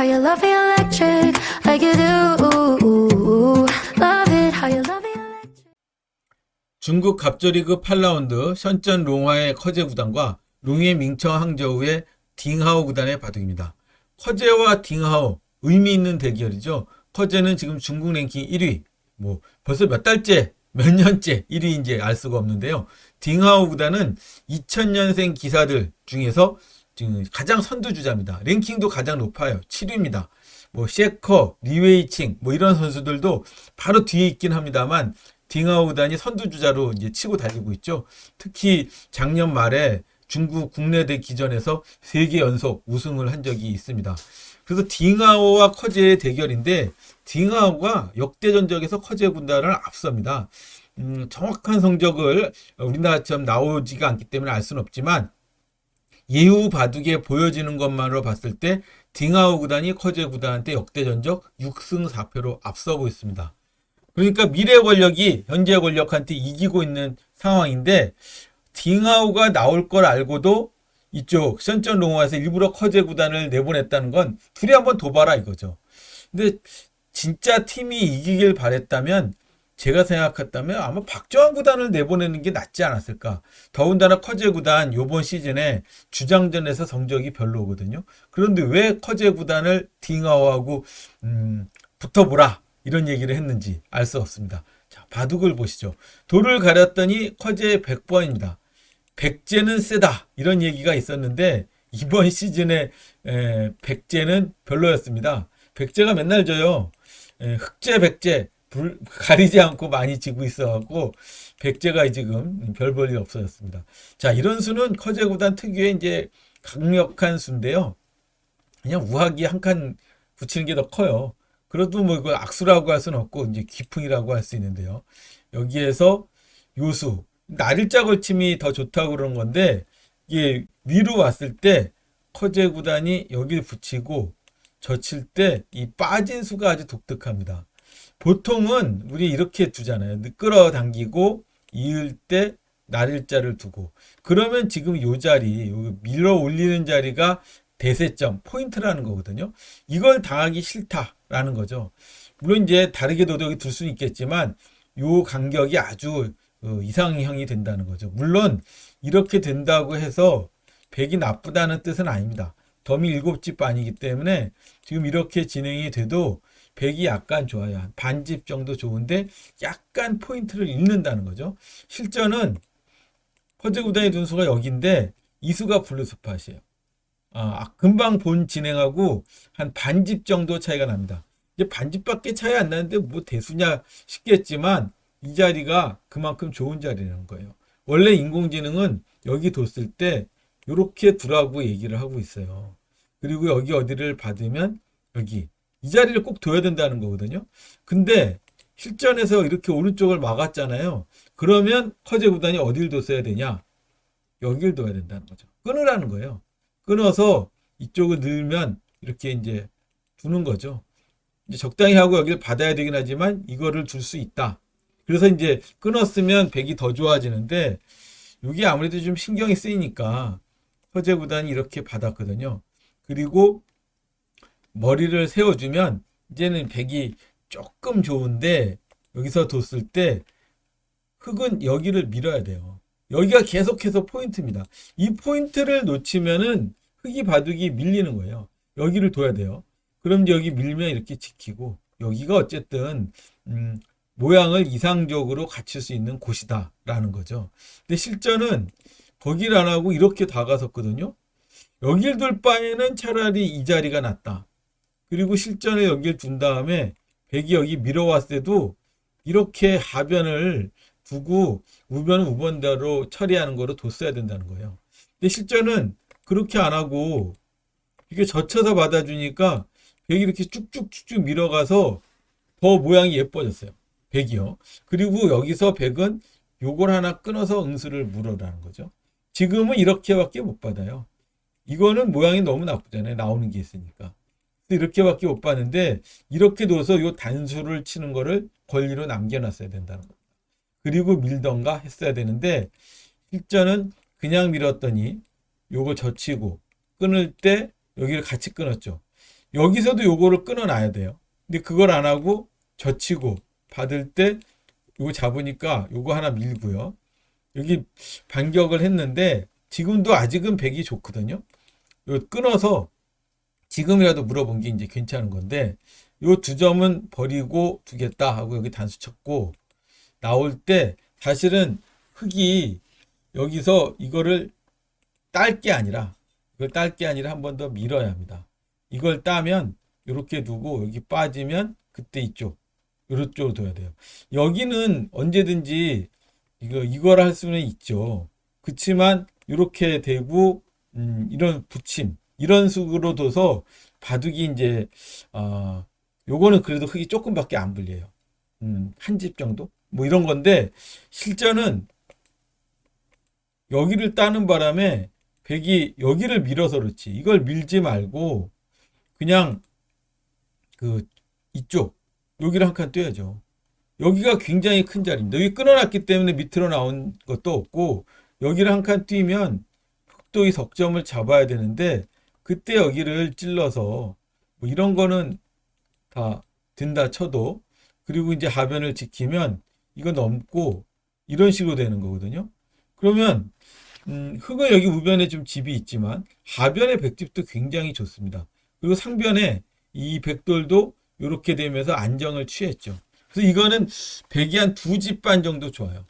how you love me electric, like you do. Love it, how you love me electric. 중국 갑조리그 8라운드 션전 롱화의 커제 구단과 롱의 민청 항저우의 딩하오 구단의 바둑입니다. 커제와 딩하오 의미 있는 대결이죠. 커제는 지금 중국 랭킹 1위. 뭐 벌써 몇 달째 몇 년째 1위인지 알 수가 없는데요. 딩하오 구단은 2000년생 기사들 중에서 지금 가장 선두주자입니다. 랭킹도 가장 높아요. 7위입니다. 뭐 셰커, 리웨이칭 뭐 이런 선수들도 바로 뒤에 있긴 합니다만 딩하오 구단이 선두주자로 이제 치고 달리고 있죠. 특히 작년 말에 중국 국내대 기전에서 3개 연속 우승을 한 적이 있습니다. 그래서 딩하오와 커제의 대결인데 딩하오가 역대 전적에서 커제 군단을 앞섭니다. 음, 정확한 성적을 우리나라처럼 나오지가 않기 때문에 알 수는 없지만 예후 바둑에 보여지는 것만으로 봤을 때 딩하오 구단이 커제 구단한테 역대 전적 6승 4패로 앞서고 있습니다. 그러니까 미래 권력이 현재 권력한테 이기고 있는 상황인데 딩하오가 나올 걸 알고도 이쪽 선전 롱화에서 일부러 커제 구단을 내보냈다는 건 둘이 한번 도봐라 이거죠. 근데 진짜 팀이 이기길 바랬다면 제가 생각했다면 아마 박정환 구단을 내보내는 게 낫지 않았을까. 더군다나 커제 구단 요번 시즌에 주장전에서 성적이 별로거든요. 그런데 왜 커제 구단을 딩하오하고 음, 붙어보라 이런 얘기를 했는지 알 수 없습니다. 자, 바둑을 보시죠. 돌을 가렸더니 커제 100번입니다. 백제는 세다 이런 얘기가 있었는데 이번 시즌에 에, 백제는 별로였습니다. 백제가 맨날 져요. 에, 흑제 백제 불, 가리지 않고 많이 지고 있어갖고 백제가 지금 별 볼일 없어졌습니다. 자 이런 수는 커제 구단 특유의 이제 강력한 수인데요. 그냥 우하기 한칸 붙이는 게 더 커요. 그래도 뭐 이거 악수라고 할 수는 없고 이제 기풍이라고 할 수 있는데요. 여기에서 요수 날일자 걸침이 더 좋다고 그러는 건데 이게 위로 왔을 때 커제 구단이 여기를 붙이고 젖힐 때 이 빠진 수가 아주 독특합니다. 보통은 우리 이렇게 두잖아요. 끌어당기고 이을 때 날일자를 두고 그러면 지금 요 자리 요 밀어 올리는 자리가 대세점 포인트라는 거거든요. 이걸 당하기 싫다라는 거죠. 물론 이제 다르게 도덕이 둘 수는 있겠지만 요 간격이 아주 어, 이상형이 된다는 거죠. 물론 이렇게 된다고 해서 백이 나쁘다는 뜻은 아닙니다. 덤이 일곱 집 반이기 때문에 지금 이렇게 진행이 돼도 백이 약간 좋아요. 한 반집 정도 좋은데 약간 포인트를 잃는다는 거죠. 실전은 퍼즐 구단의 둔수가 여기인데 이수가 블루스팟이에요. 아, 금방 본 진행하고 한 반집 정도 차이가 납니다. 이제 반집밖에 차이 안 나는데 뭐 대수냐 싶겠지만 이 자리가 그만큼 좋은 자리라는 거예요. 원래 인공지능은 여기 뒀을 때 이렇게 두라고 얘기를 하고 있어요. 그리고 여기 어디를 받으면 여기 이 자리를 꼭 둬야 된다는 거거든요. 근데 실전에서 이렇게 오른쪽을 막았잖아요. 그러면 커제 구단이 어딜 뒀어야 되냐? 여길 둬야 된다는 거죠. 끊으라는 거예요. 끊어서 이쪽을 늘면 이렇게 이제 두는 거죠. 이제 적당히 하고 여기를 받아야 되긴 하지만 이거를 둘수 있다. 그래서 이제 끊었으면 백이 더 좋아지는데 이게 아무래도 좀 신경이 쓰이니까 허재 구단이 이렇게 받았거든요. 그리고 머리를 세워주면 이제는 백이 조금 좋은데 여기서 뒀을 때 흙은 여기를 밀어야 돼요. 여기가 계속해서 포인트입니다. 이 포인트를 놓치면은 흙이 바둑이 밀리는 거예요. 여기를 둬야 돼요. 그럼 여기 밀면 이렇게 지키고 여기가 어쨌든 음, 모양을 이상적으로 갖출 수 있는 곳이다 라는 거죠. 근데 실전은 거기를 안 하고 이렇게 다가섰거든요. 여길 둘 바에는 차라리 이 자리가 낫다. 그리고 실전에 여길 둔 다음에 백이 여기 밀어왔을 때도 이렇게 하변을 두고 우변은 우변대로 처리하는 거로 뒀어야 된다는 거예요. 근데 실전은 그렇게 안 하고 이게 젖혀서 받아주니까 백이 이렇게 쭉쭉쭉쭉 밀어가서 더 모양이 예뻐졌어요. 백이요. 그리고 여기서 백은 요걸 하나 끊어서 응수를 물어라는 거죠. 지금은 이렇게밖에 못 받아요. 이거는 모양이 너무 나쁘잖아요. 나오는 게 있으니까. 이렇게밖에 못 받는데 이렇게 둬서 요 단수를 치는 거를 권리로 남겨놨어야 된다는 겁니다. 그리고 밀던가 했어야 되는데 실전은 그냥 밀었더니 요거 젖히고 끊을 때 여기를 같이 끊었죠. 여기서도 요거를 끊어놔야 돼요. 근데 그걸 안 하고 젖히고 받을 때 요거 잡으니까 요거 하나 밀고요. 여기 반격을 했는데 지금도 아직은 백이 좋거든요. 요 끊어서 지금이라도 물어본 게 이제 괜찮은 건데 요 두 점은 버리고 두겠다 하고 여기 단수 쳤고 나올 때 사실은 흙이 여기서 이거를 딸 게 아니라 이걸 딸 게 아니라 한 번 더 밀어야 합니다. 이걸 따면 이렇게 두고 여기 빠지면 그때 이쪽 이쪽으로 둬야 돼요. 여기는 언제든지 이거 이걸 할 수는 있죠. 그렇지만 이렇게 되고 음, 이런 붙임 이런 식으로 둬서 바둑이 이제 아 요거는 그래도 흙이 조금밖에 안 불려요. 음, 한 집 정도? 뭐 이런 건데 실전은 여기를 따는 바람에 백이 여기를 밀어서 그렇지. 이걸 밀지 말고 그냥 그 이쪽 여기를 한 칸 떼야죠. 여기가 굉장히 큰 자리입니다. 여기 끊어놨기 때문에 밑으로 나온 것도 없고 여기를 한 칸 뛰면 흑도의 석점을 잡아야 되는데 그때 여기를 찔러서 뭐 이런 거는 다 된다 쳐도 그리고 이제 하변을 지키면 이거 넘고 이런 식으로 되는 거거든요. 그러면 음, 흙은 여기 우변에 좀 집이 있지만 하변의 백집도 굉장히 좋습니다. 그리고 상변에 이 백돌도 이렇게 되면서 안정을 취했죠. 그래서 이거는 백이 한 두 집 반 정도 좋아요.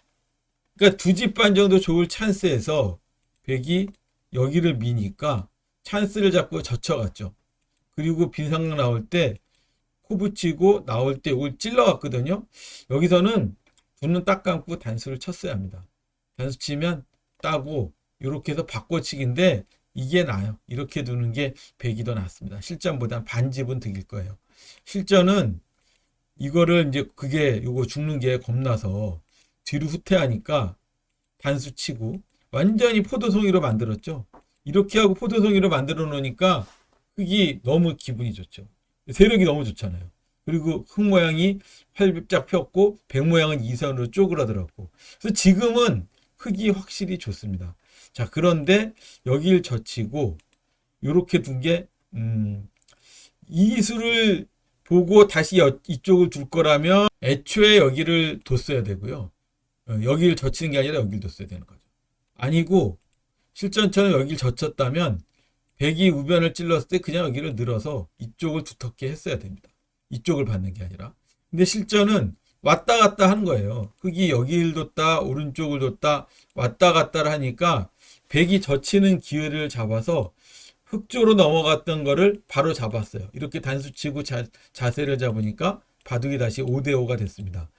그러니까 두 집 반 정도 좋을 찬스에서 백이 여기를 미니까 찬스를 잡고 젖혀갔죠. 그리고 빈상락 나올 때 코 붙이고 나올 때 이걸 찔러갔거든요. 여기서는 두 눈 딱 감고 단수를 쳤어야 합니다. 단수 치면 따고 이렇게 해서 바꿔치기인데 이게 나요. 이렇게 두는 게 백이 더 낫습니다. 실전보다 반집은 득일 거예요. 실전은 이거를 이제 그게 요거 죽는 게 겁나서 뒤로 후퇴하니까 단수 치고 완전히 포도송이로 만들었죠. 이렇게 하고 포도송이로 만들어 놓으니까 흙이 너무 기분이 좋죠. 세력이 너무 좋잖아요. 그리고 흙 모양이 활짝 폈고 백 모양은 이선으로 쪼그라들었고 그래서 지금은 흙이 확실히 좋습니다. 자 그런데 여기를 젖히고 요렇게 둔게 음, 이 수를 보고 다시 여- 이쪽을 둘 거라면 애초에 여기를 뒀어야 되고요. 어, 여기를 젖히는 게 아니라 여기를 뒀어야 되는 거죠. 아니고 실전처럼 여기를 젖혔다면 백이 우변을 찔렀을 때 그냥 여기를 늘어서 이쪽을 두텁게 했어야 됩니다. 이쪽을 받는 게 아니라. 근데 실전은 왔다 갔다 하는 거예요. 흙이 여기를 뒀다 오른쪽을 뒀다 왔다 갔다를 하니까 백이 젖히는 기회를 잡아서 흙쪽으로 넘어갔던 거를 바로 잡았어요. 이렇게 단수 치고 자, 자세를 잡으니까 바둑이 다시 5대5가 됐습니다.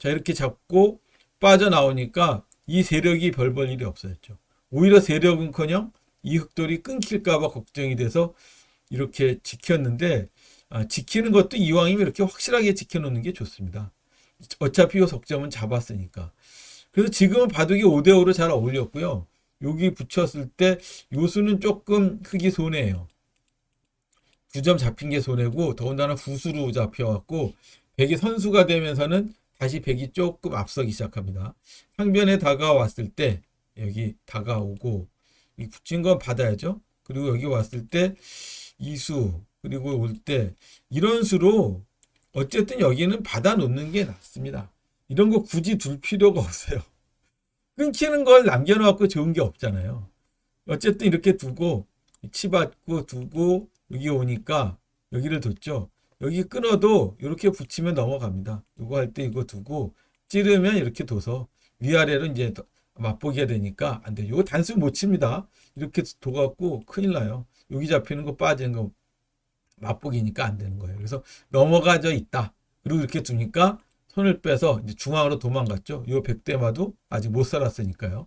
자, 이렇게 잡고 빠져나오니까 이 세력이 별 볼 일이 없어졌죠. 오히려 세력은 커녕 이 흑돌이 끊길까봐 걱정이 돼서 이렇게 지켰는데, 아, 지키는 것도 이왕이면 이렇게 확실하게 지켜놓는 게 좋습니다. 어차피 이 석점은 잡았으니까. 그래서 지금은 바둑이 5대5로 잘 어울렸고요. 여기 붙였을 때 요수는 조금 흙이 손해예요. 두점 잡힌 게 손해고 더군다나 후수로 잡혀갖고 백이 선수가 되면서는 다시 백이 조금 앞서기 시작합니다. 상변에 다가왔을 때 여기 다가오고 이 붙인 건 받아야죠. 그리고 여기 왔을 때 이수 그리고 올 때 이런 수로 어쨌든 여기는 받아 놓는 게 낫습니다. 이런 거 굳이 둘 필요가 없어요. 끊기는 걸 남겨놓고 좋은 게 없잖아요. 어쨌든 이렇게 두고 치받고 두고 여기 오니까 여기를 뒀죠. 여기 끊어도 이렇게 붙이면 넘어갑니다. 이거 할 때 이거 두고 찌르면 이렇게 둬서 위아래로 이제 더 맛보게 되니까 안 돼요. 이거 단수 못 칩니다. 이렇게 둬갖고 큰일 나요. 여기 잡히는 거 빠지는 거 맛보기니까 안 되는 거예요. 그래서 넘어가져 있다. 그리고 이렇게 두니까 손을 빼서 이제 중앙으로 도망갔죠. 요 백대마도 아직 못 살았으니까요.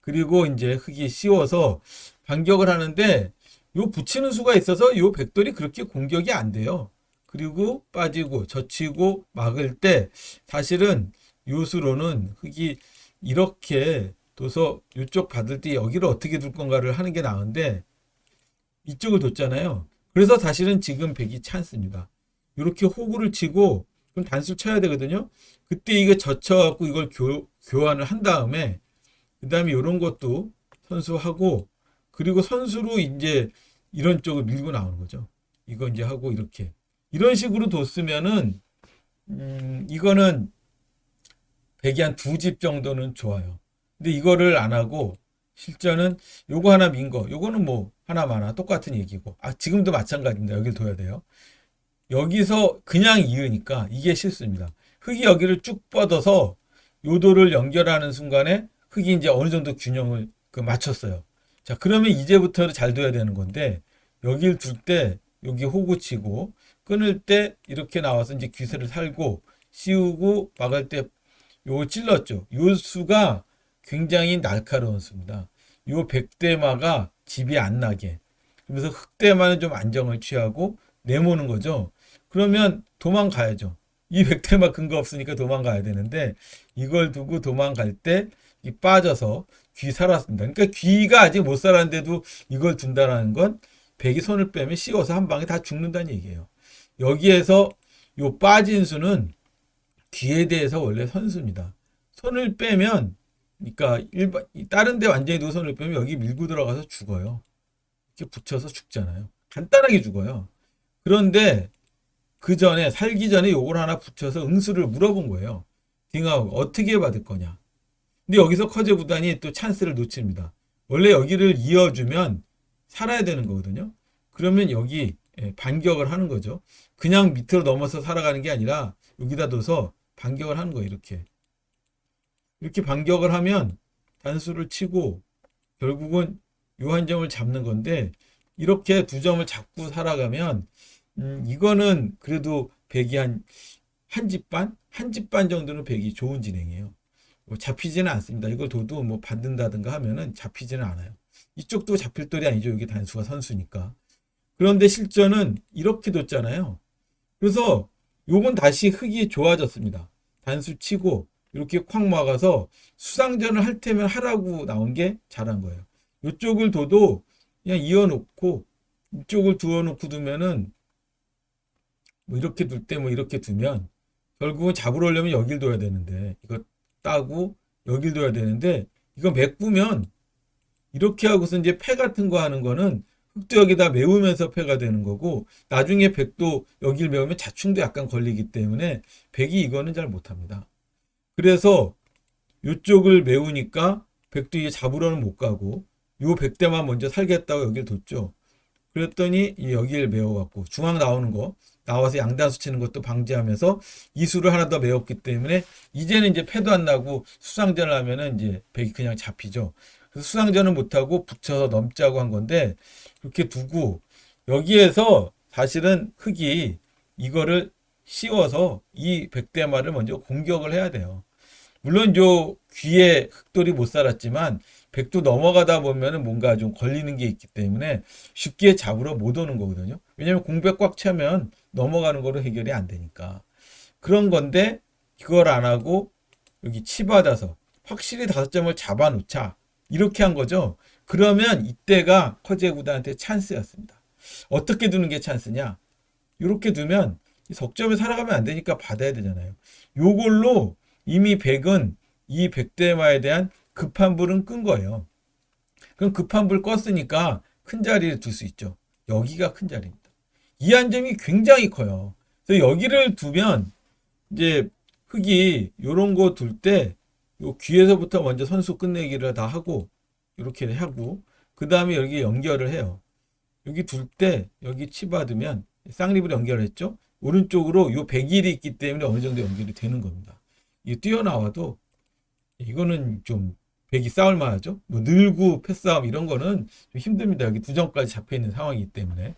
그리고 이제 흙이 씌워서 반격을 하는데 요 붙이는 수가 있어서 요 백돌이 그렇게 공격이 안 돼요. 그리고 빠지고 젖히고 막을 때 사실은 요 수로는 흙이 이렇게 둬서 이쪽 받을 때 여기를 어떻게 둘 건가를 하는 게 나은데 이쪽을 뒀잖아요. 그래서 사실은 지금 백이 찬스입니다. 이렇게 호구를 치고 그럼 단수 쳐야 되거든요. 그때 이거 젖혀갖고 이걸 교, 교환을 한 다음에 그 다음에 이런 것도 선수하고 그리고 선수로 이제 이런 쪽을 밀고 나오는 거죠. 이거 이제 하고 이렇게 이런 식으로 뒀으면은 음, 이거는 백이 한 두 집 정도는 좋아요. 근데 이거를 안 하고 실전은 요거 하나 민 거, 요거는 뭐 하나만 하나 똑같은 얘기고. 아, 지금도 마찬가지입니다. 여기를 둬야 돼요. 여기서 그냥 이으니까 이게 실수입니다. 흙이 여기를 쭉 뻗어서 요도를 연결하는 순간에 흙이 이제 어느 정도 균형을 그 맞췄어요. 자, 그러면 이제부터는 잘 둬야 되는 건데 여기를 둘 때 여기 호구 치고 끊을 때 이렇게 나와서 이제 귀세를 살고 씌우고 막을 때 요거 찔렀죠. 요 수가 굉장히 날카로운 수입니다. 요 백대마가 집이 안 나게. 그래서 흑대마는 좀 안정을 취하고 내모는 거죠. 그러면 도망가야죠. 이 백대마 근거 없으니까 도망가야 되는데 이걸 두고 도망갈 때이 빠져서 귀 살았습니다. 그러니까 귀가 아직 못 살았는데도 이걸 둔다라는 건 백이 손을 빼면 씌워서 한 방에 다 죽는다는 얘기예요. 여기에서 요 빠진 수는 귀에 대해서 원래 선수입니다. 손을 빼면 그러니까 일반 다른 데 완전히 손을 빼면 여기 밀고 들어가서 죽어요. 이렇게 붙여서 죽잖아요. 간단하게 죽어요. 그런데 그 전에 살기 전에 요걸 하나 붙여서 응수를 물어본 거예요. 딩하우 어떻게 받을 거냐. 근데 여기서 커제 구단이 또 찬스를 놓칩니다. 원래 여기를 이어주면 살아야 되는 거거든요. 그러면 여기 예, 반격을 하는 거죠. 그냥 밑으로 넘어서 살아가는 게 아니라 여기다 둬서 반격을 하는 거예요. 이렇게. 이렇게 반격을 하면 단수를 치고 결국은 요 한 점을 잡는 건데 이렇게 두 점을 잡고 살아가면 음, 이거는 그래도 백이 한 한 집 반? 한 집 반 정도는 백이 좋은 진행이에요. 뭐 잡히지는 않습니다. 이걸 둬도 뭐 받는다든가 하면은 잡히지는 않아요. 이쪽도 잡힐 돌이 아니죠. 여기 단수가 선수니까. 그런데 실전은 이렇게 뒀잖아요. 그래서 요건 다시 흙이 좋아졌습니다. 단수 치고 이렇게 콱 막아서 수상전을 할 테면 하라고 나온 게 잘한 거예요. 이쪽을 둬도 그냥 이어놓고 이쪽을 두어놓고 두면은 뭐 이렇게 둘 때 뭐 이렇게 두면 결국은 잡으러 오려면 여길 둬야 되는데 이거 따고 여길 둬야 되는데 이거 메꾸면 이렇게 하고서 이제 패 같은 거 하는 거는 흙도 여기다 메우면서 패가 되는 거고 나중에 백도 여길 메우면 자충도 약간 걸리기 때문에 백이 이거는 잘 못합니다. 그래서 이쪽을 메우니까 백도 이제 잡으러는 못 가고 요 백대만 먼저 살겠다고 여길 뒀죠. 그랬더니 이 여기를 메워갖고 중앙 나오는 거 나와서 양단수 치는 것도 방지하면서 이수를 하나 더 메웠기 때문에 이제는 이제 패도 안 나고 수상전을 하면은 이제 백이 그냥 잡히죠. 수상전을 못하고 붙여서 넘자고 한 건데 그렇게 두고 여기에서 사실은 흙이 이거를 씌워서 이 백대마를 먼저 공격을 해야 돼요. 물론 요 귀에 흑돌이 못 살았지만 백도 넘어가다 보면은 뭔가 좀 걸리는 게 있기 때문에 쉽게 잡으러 못 오는 거거든요. 왜냐면 공백 꽉 차면 넘어가는 거로 해결이 안 되니까. 그런 건데 그걸 안 하고 여기 치받아서 확실히 다섯 점을 잡아 놓자. 이렇게 한 거죠. 그러면 이때가 커제 구단한테 찬스였습니다. 어떻게 두는 게 찬스냐? 이렇게 두면 이 석점에 살아가면 안 되니까 받아야 되잖아요. 요걸로 이미 백은 이 백대마에 대한 급한 불은 끈 거예요. 그럼 급한 불 껐으니까 큰 자리를 둘 수 있죠. 여기가 큰 자리입니다. 이 한 점이 굉장히 커요. 그래서 여기를 두면 이제 흙이 요런 거 둘 때 요 귀에서부터 먼저 선수 끝내기를 다 하고 이렇게 하고 그 다음에 여기 연결을 해요. 여기 둘 때 여기 치받으면 쌍립으로 연결했죠. 오른쪽으로 요 백일이 있기 때문에 어느 정도 연결이 되는 겁니다. 이 뛰어나와도 이거는 좀 백이 싸울 만하죠. 뭐 늘구 패싸움 이런 거는 좀 힘듭니다. 여기 두 점까지 잡혀 있는 상황이기 때문에.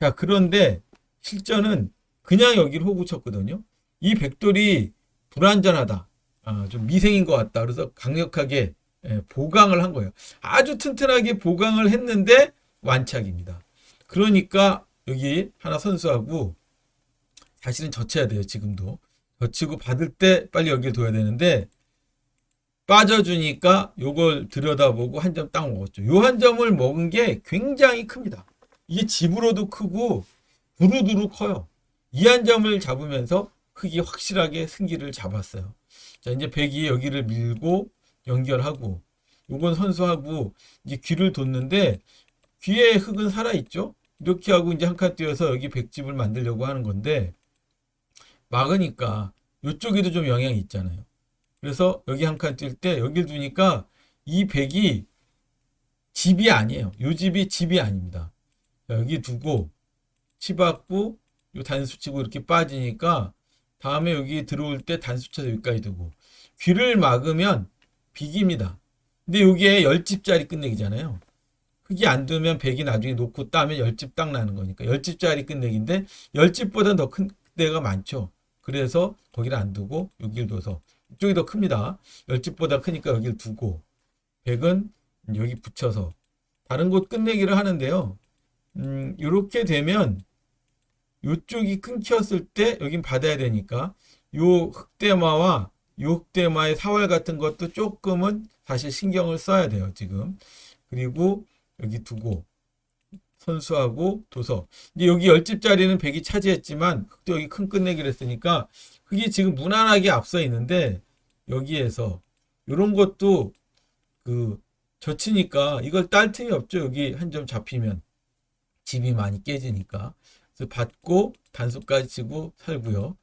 자 그런데 실전은 그냥 여기를 호구 쳤거든요. 이 백돌이 불안전하다. 아, 좀 미생인 것 같다. 그래서 강력하게 예, 보강을 한 거예요. 아주 튼튼하게 보강을 했는데 완착입니다. 그러니까 여기 하나 선수하고 사실은 젖혀야 돼요. 지금도 젖히고 받을 때 빨리 여기를 둬야 되는데 빠져주니까 요걸 들여다보고 한 점 딱 먹었죠. 요 한 점을 먹은 게 굉장히 큽니다. 이게 집으로도 크고 두루두루 커요. 이 한 점을 잡으면서 흙이 확실하게 승기를 잡았어요. 자 이제 백이 여기를 밀고 연결하고 요건 선수하고 이제 귀를 뒀는데 귀에 흙은 살아있죠. 이렇게 하고 이제 한 칸 띄어서 여기 백집을 만들려고 하는 건데 막으니까 이쪽에도 좀 영향이 있잖아요. 그래서 여기 한 칸 뛸 때 여길 두니까 이 백이 집이 아니에요. 요 집이 집이 아닙니다. 자, 여기 두고 치받고 요 단수 치고 이렇게 빠지니까 다음에 여기 들어올 때 단수 쳐서 여기까지 두고 귀를 막으면 비깁니다. 근데 여기에 열집짜리 끝내기잖아요. 흙이 안 두면 백이 나중에 놓고 따면 열집 딱 나는 거니까 열집짜리 끝내기인데 열집보다 더큰 데가 많죠. 그래서 거기를 안 두고 여기를 둬서 이쪽이 더 큽니다. 열집보다 크니까 여기를 두고 백은 여기 붙여서 다른 곳 끝내기를 하는데요. 음, 이렇게 되면 이쪽이 끊겼을 때 여긴 받아야 되니까 요 흑대마와 요 흑대마의 사월 같은 것도 조금은 사실 신경을 써야 돼요, 지금. 그리고 여기 두고 선수하고 도서. 이제 여기 열집 자리는 백이 차지했지만 흑도 여기 큰 끝내기를 했으니까 흑이 지금 무난하게 앞서 있는데 여기에서 이런 것도 그 젖히니까 이걸 딸 틈이 없죠. 여기 한 점 잡히면 집이 많이 깨지니까. 그래서 받고 단수까지 치고 살고요.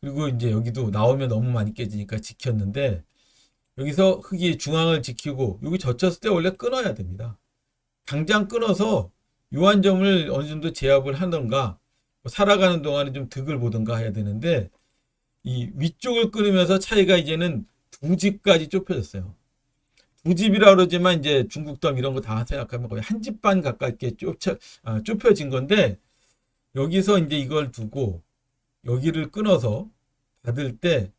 그리고 이제 여기도 나오면 너무 많이 깨지니까 지켰는데 여기서 흙이 중앙을 지키고 여기 젖혔을 때 원래 끊어야 됩니다. 당장 끊어서 요한점을 어느 정도 제압을 하던가 뭐 살아가는 동안에 좀 득을 보던가 해야 되는데 이 위쪽을 끊으면서 차이가 이제는 두 집까지 좁혀졌어요. 두 집이라 그러지만 이제 중국덤 이런 거 다 생각하면 거의 한 집 반 가깝게 좁혀, 아, 좁혀진 건데 여기서 이제 이걸 두고 여기를 끊어서 받을 때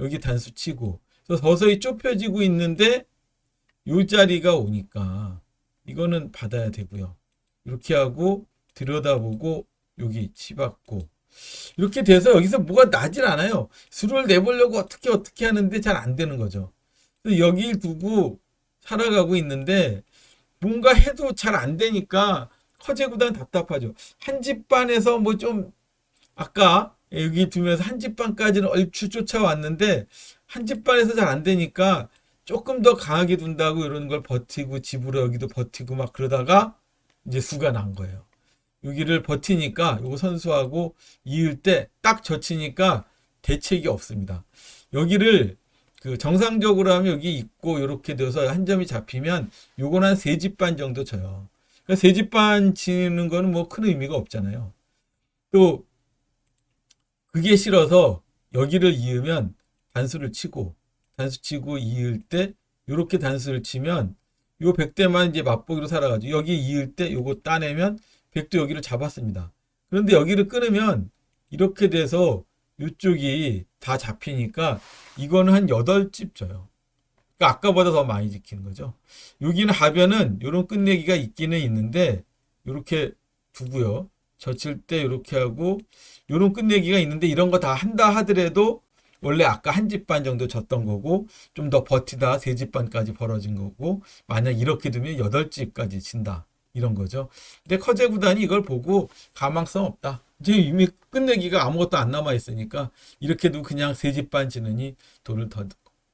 여기 단수 치고 서서히 좁혀지고 있는데 요 자리가 오니까 이거는 받아야 되고요. 이렇게 하고 들여다보고 여기 치받고 이렇게 돼서 여기서 뭐가 나질 않아요. 수를 내보려고 어떻게 어떻게 하는데 잘 안 되는 거죠. 여기를 두고 살아가고 있는데 뭔가 해도 잘 안 되니까 커제구단 답답하죠. 한 집 반에서 뭐 좀 아까 여기 두면서 한 집 반까지는 얼추 쫓아왔는데 한 집 반에서 잘 안 되니까 조금 더 강하게 둔다고 이런 걸 버티고 집으로 여기도 버티고 막 그러다가 이제 수가 난 거예요. 여기를 버티니까 요거 선수하고 이을 때 딱 젖히니까 대책이 없습니다. 여기를 그 정상적으로 하면 여기 있고 이렇게 돼서 한 점이 잡히면 요건 한 세 집 반 정도 쳐요. 그러니까 세 집반 치는 거는 뭐 큰 의미가 없잖아요. 또 그게 싫어서 여기를 이으면 단수를 치고 단수 치고 이을 때 요렇게 단수를 치면 요 백대만 이제 맛보기로 살아가지고 여기 이을 때 요거 따내면 백도 여기를 잡았습니다. 그런데 여기를 끊으면 이렇게 돼서 이쪽이 다 잡히니까 이거는 한 8집 져요. 그러니까 아까보다 더 많이 지키는 거죠. 여기는 하변은 이런 끝내기가 있기는 있는데 이렇게 두고요. 젖힐 때 이렇게 하고 이런 끝내기가 있는데 이런 거 다 한다 하더라도 원래 아까 한 집 반 정도 졌던 거고 좀 더 버티다 세 집 반까지 벌어진 거고 만약 이렇게 두면 여덟 집까지 진다 이런 거죠. 근데 커제 구단이 이걸 보고 가망성 없다. 이제 이미 끝내기가 아무것도 안 남아 있으니까 이렇게도 그냥 세 집 반 지느니 던,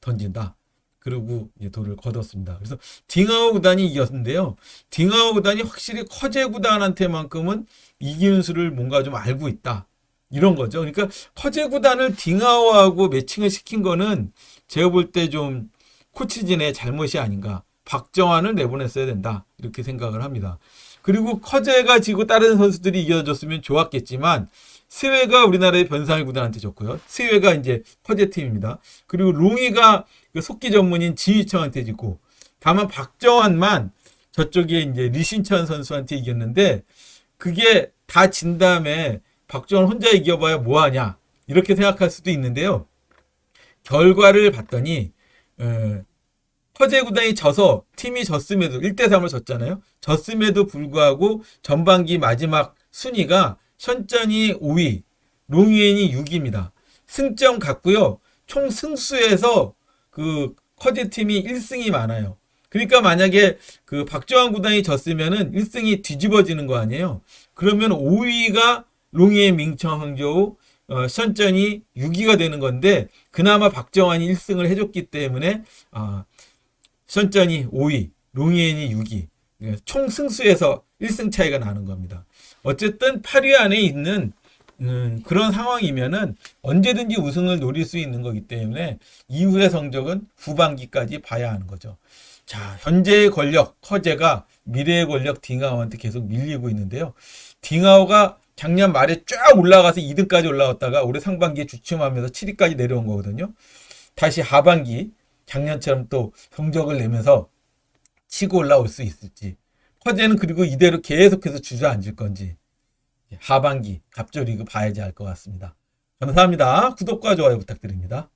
던진다. 그리고 이제 돌을 거뒀습니다. 그래서 딩하오 구단이 이겼는데요. 딩하오 구단이 확실히 커제 구단한테만큼은 이기는 수를 뭔가 좀 알고 있다. 이런 거죠. 그러니까 커제 구단을 딩하오하고 매칭을 시킨 거는 제가 볼 때 좀 코치진의 잘못이 아닌가. 박정환을 내보냈어야 된다. 이렇게 생각을 합니다. 그리고 커제가 지고 다른 선수들이 이겨줬으면 좋았겠지만 스웨가 우리나라의 변상일 구단한테 졌고요. 스웨가 이제 커제 팀입니다. 그리고 롱이가 그 속기 전문인 지휘청한테 지고 다만 박정환만 저쪽에 이제 리신천 선수한테 이겼는데 그게 다 진 다음에 박정환 혼자 이겨봐야 뭐하냐 이렇게 생각할 수도 있는데요. 결과를 봤더니 에, 허재 구단이 져서 팀이 졌음에도 1대 3을 졌잖아요. 졌음에도 불구하고 전반기 마지막 순위가 현전이 5위, 롱유엔이 6위입니다. 승점 같고요. 총 승수에서 그 커제 팀이 1승이 많아요. 그러니까 만약에 그 박정환 구단이 졌으면은 1승이 뒤집어지는 거 아니에요. 그러면 5위가 롱이의 민청 항저우, 어, 선전이 6위가 되는 건데 그나마 박정환이 1승을 해줬기 때문에 아, 선전이 5위, 롱이엔이 6위. 예, 총 승수에서 1승 차이가 나는 겁니다. 어쨌든 8위 안에 있는 음, 그런 상황이면은 언제든지 우승을 노릴 수 있는 거기 때문에 이후의 성적은 후반기까지 봐야 하는 거죠. 자, 현재의 권력 커제가 미래의 권력 딩하오한테 계속 밀리고 있는데요. 딩하오가 작년 말에 쫙 올라가서 2등까지 올라왔다가 올해 상반기에 주춤하면서 7위까지 내려온 거거든요. 다시 하반기 작년처럼 또 성적을 내면서 치고 올라올 수 있을지. 커제는 그리고 이대로 계속해서 주저앉을 건지. 하반기 갑조리그 봐야지 할것 같습니다. 감사합니다. 구독과 좋아요 부탁드립니다.